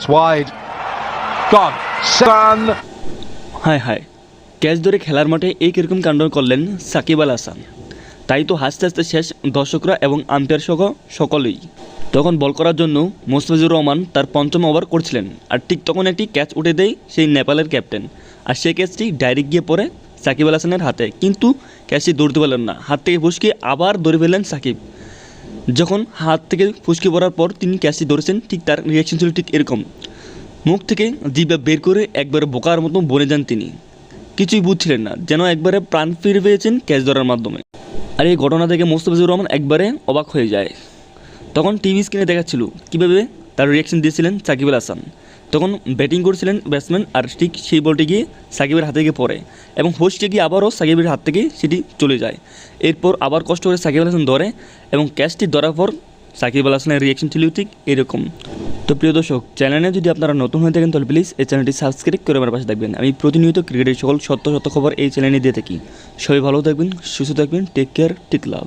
It's wide. Gone. Sun. হায় হায়। Catch ধরে খেলার মাঠে এই কীরকম কাণ্ড করলেন সাকিব আল হাসান। তাই তো হাসতে হাসতে শেষ দর্শকরা এবং আম্পায়ার সহ সকলেই। তখন বল করার জন্য মোস্তাফিজুর রহমান তার পঞ্চম ওভার করছিলেন। আর ঠিক তখন একটি ক্যাচ উঠে দেয় সেই নেপালের ক্যাপ্টেন। আর সেই ক্যাচটি ডাইরেক্ট গিয়ে পড়ে সাকিব আল হাসানের হাতে। কিন্তু ক্যাচটি ধরতে পারলেন না। হাত থেকে ফুসকে আবার ধরে ফেললেন সাকিব। যখন হাত থেকে ফুসকে পড়ার পর তিনি ক্যাচটি ধরেছেন, ঠিক তার রিয়াকশন ছিল ঠিক এরকম। মুখ থেকে জিভে বের করে একবারে বোকার মতো বনে যান তিনি। কিছুই বুঝছিলেন না, যেন একবারে প্রাণ ফিরে পেয়েছেন ক্যাচ ধরার মাধ্যমে। আর এই ঘটনা থেকে মোস্তাফিজুর রহমান একবারে অবাক হয়ে যায়। তখন টিভি স্ক্রিনে দেখাচ্ছিল, কীভাবে তার রিয়াকশন দিয়েছিলেন সাকিব আল হাসান। তখন ব্যাটিং করছিলেন ব্যাটসম্যান আর ঠিক সেই বলটি গিয়ে সাকিবের হাতে গিয়ে পড়ে এবং হোস্টে গিয়ে আবারও সাকিবের হাত থেকে সেটি চলে যায়। এরপর আবার কষ্ট করে সাকিব আল হাসান ধরে এবং ক্যাচটি ধরার পর সাকিব আল হাসানের রিয়াকশন ছিল ঠিক এরকম। তো প্রিয় দর্শক চ্যানেলে যদি আপনারা নতুন হয়ে থাকেন তাহলে প্লিজ এই চ্যানেলটি সাবস্ক্রাইব করে আমার পাশে থাকবেন। আমি প্রতিনিয়ত ক্রিকেটের সকল সত্য সত্য খবর এই চ্যানেলে দিয়ে থাকি। সবাই ভালো থাকবেন, সুস্থ থাকবেন টেক কেয়ার টেক লাভ